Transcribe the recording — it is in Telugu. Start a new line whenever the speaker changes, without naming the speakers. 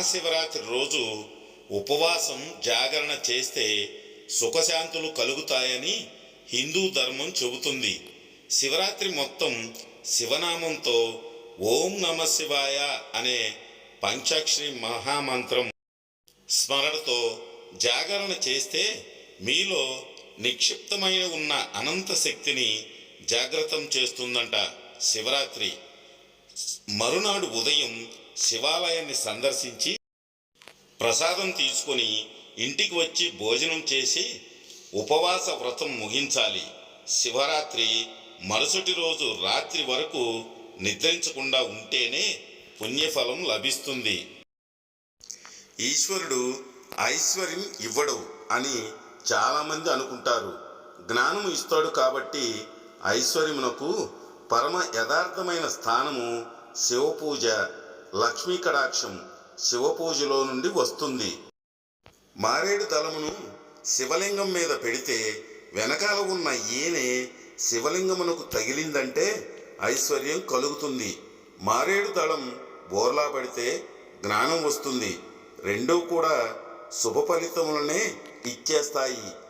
మహాశివరాత్రి రోజు ఉపవాసం జాగరణ చేస్తే సుఖశాంతులు కలుగుతాయని హిందూ ధర్మం చెబుతుంది. శివరాత్రి మొత్తం శివనామంతో ఓం నమ శివాయ అనే పంచాక్షరి మహామంత్రం స్మరణతో జాగరణ చేస్తే మీలో నిక్షిప్తమైన ఉన్న అనంత శక్తిని జాగ్రత్తం చేస్తుందంట శివరాత్రి. మరునాడు ఉదయం శివాలయాన్ని సందర్శించి ప్రసాదం తీసుకొని ఇంటికి వచ్చి భోజనం చేసి ఉపవాస వ్రతం ముగించాలి. శివరాత్రి మరుసటి రోజు రాత్రి వరకు నిద్రించకుండా ఉంటేనే పుణ్యఫలం లభిస్తుంది. ఈశ్వరుడు ఐశ్వర్యం ఇవ్వడు అని చాలామంది అనుకుంటారు. జ్ఞానం ఇస్తాడు కాబట్టి ఐశ్వర్యమునకు పరమ యథార్థమైన స్థానము శివపూజ లక్ష్మీ కటాక్షం శివపూజలో నుండి వస్తుంది. మారేడు దళమును శివలింగం మీద పెడితే వెనకాల ఉన్న ఈనె శివలింగమునకు తగిలిందంటే ఐశ్వర్యం కలుగుతుంది. మారేడు దళం బోర్లా పడితే జ్ఞానం వస్తుంది. రెండూ కూడా శుభ ఫలితములనే ఇచ్చేస్తాయి.